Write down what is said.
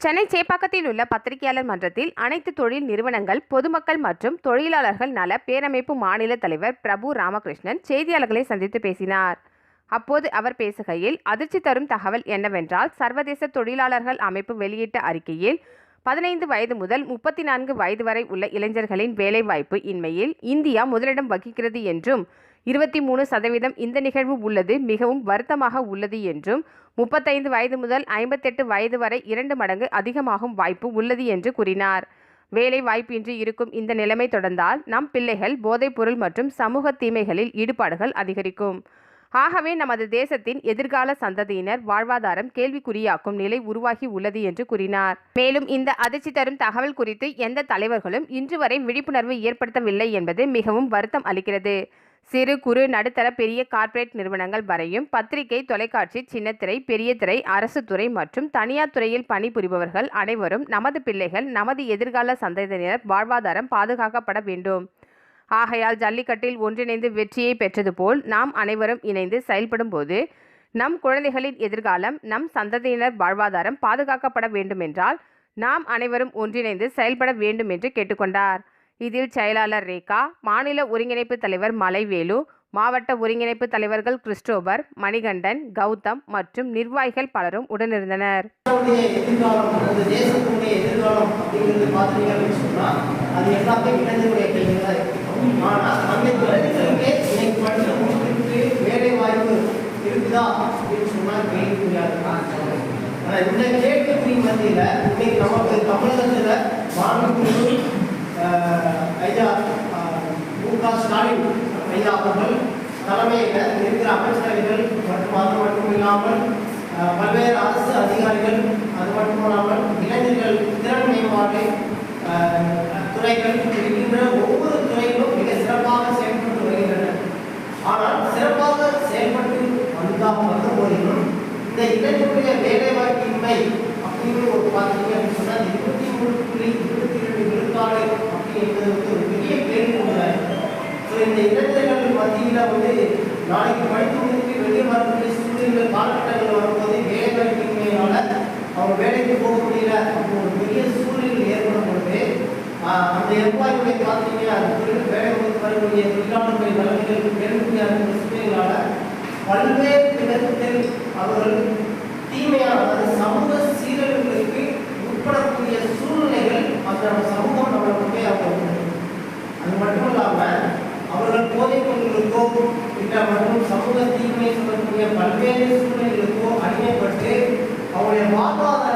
சென்னை சேப்பாக்கத்தில் உள்ள பத்திரிகையாளர் மன்றத்தில் அனைத்து தொழில் நிறுவனங்கள் பொதுமக்கள் மற்றும் தொழிலாளர்கள் நல பேரமைப்பு மாநில தலைவர் பிரபு ராமகிருஷ்ணன் செய்தியாளர்களை சந்தித்து பேசினார். அப்போது அவர் பேசுகையில் அதிர்ச்சி தரும் தகவல் என்னவென்றால் சர்வதேச தொழிலாளர்கள் அமைப்பு வெளியிட்ட அறிக்கையில் பதினைந்து வயது முதல் முப்பத்தி நான்கு வயது வரை உள்ள இளைஞர்களின் வேலைவாய்ப்பு இன்மையில் இந்தியா முதலிடம் வகிக்கிறது என்றும் இருபத்தி மூணு சதவீதம் இந்த நிகழ்வு உள்ளது மிகவும் வருத்தமாக உள்ளது என்றும் முப்பத்தைந்து வயது முதல் ஐம்பத்தெட்டு வயது வரை இரண்டு மடங்கு அதிகமாகும் வாய்ப்பு உள்ளது என்று கூறினார். வேலை வாய்ப்பின்றி இருக்கும் இந்த நிலைமை தொடர்ந்தால் நம் பிள்ளைகள் போதைப்பொருள் மற்றும் சமூக தீமைகளில் ஈடுபாடுகள் அதிகரிக்கும். ஆகவே நமது தேசத்தின் எதிர்கால சந்ததியினர் வாழ்வாதாரம் கேள்விக்குறியாக்கும் நிலை உருவாகி உள்ளது என்று கூறினார். மேலும் இந்த அதிர்ச்சி தரும் தகவல் குறித்து எந்த தலைவர்களும் இன்று வரை விழிப்புணர்வு ஏற்படுத்தவில்லை என்பது மிகவும் வருத்தம் அளிக்கிறது. சிறு குறு நடுத்தர பெரிய கார்ப்பரேட் நிறுவனங்கள் வரையும் பத்திரிகை தொலைக்காட்சி சின்னத்திரை பெரிய திரை அரசு துறை மற்றும் தனியார் துறையில் பணிபுரிபவர்கள் அனைவரும் நமது பிள்ளைகள் நமது எதிர்கால சந்ததியினர் வாழ்வாதாரம் பாதுகாக்கப்பட வேண்டும். ஆகையால் ஜல்லிக்கட்டில் ஒன்றிணைந்து வெற்றியை பெற்றது போல் நாம் அனைவரும் இணைந்து செயல்படும்போது நம் குழந்தைகளின் எதிர்காலம் நம் சந்ததியினர் வாழ்வாதாரம் பாதுகாக்கப்பட வேண்டுமென்றால் நாம் அனைவரும் ஒன்றிணைந்து செயல்பட வேண்டும் என்று கேட்டுக்கொண்டார். இதில் செயலாளர் ரேகா மாநில ஒருங்கிணைப்பு தலைவர் மலைவேலு மாவட்ட ஒருங்கிணைப்பு தலைவர்கள் கிறிஸ்டோபர் மணிகண்டன் கௌதம் மற்றும் நிர்வாகிகள் பலரும் உடனிருந்தனர். இந்த கேட்டு மத்தியில் இன்னைக்கு நமக்கு தமிழகத்தில் மாண்புமிகு ஐயா மு க ஸ்டாலின் ஐயா அவர்கள் தலைமையில் இருக்கிற அமைச்சரவைகள் மற்றும் அது மட்டும் இல்லாமல் பல்வேறு அரசு அதிகாரிகள் அது மட்டுமல்லாமல் இளைஞர்கள் திறன் மேம்பாடு துறைகள் இருக்கின்ற ஒவ்வொரு துறையிலும் மிக சிறப்பாக செயல்பட்டு வருகின்றன. ஆனால் சிறப்பாக செயல்பட்டு வந்தால் வந்த போதிலும் இந்த இளைஞருடைய வேலைவாய்ப்பின்மை அப்படின்னு ஒரு பார்த்தீங்க அப்படின்னு சொன்னால் இருபத்தி மூணு புள்ளி இருபத்தி என்பதற்கு ஒரு பெரிய கேள்வி ஸோ இந்த இளைஞர்கள் பார்த்தீங்கன்னா வந்து நாளைக்கு படித்து முடித்து வெளியே வரக்கூடிய சூழ்நிலை காலகட்டங்கள் வரும்போது வேலைவாய்ப்பின்மையினால அவங்க வேலைக்கு போக முடியல அப்போ ஒரு பெரிய சூழ்நிலை ஏற்படும் பொழுது அந்த எம்ப்ளாய்மெண்ட்டை பார்த்தீங்க அது குறித்து வேலை கொடுத்து வரக்கூடிய தொழிலாளர்கள் நிலைமைகள் பெருமையாக இருக்கிற சூழ்நிலையால பல்வேறு விதத்தில் அவர்கள் தீமையான அதாவது சமூக சீரழிவு பல்வேறு சூழ்நிலைகளுக்கும் அடிமைப்பட்டு அவருடைய வாழ்வாதார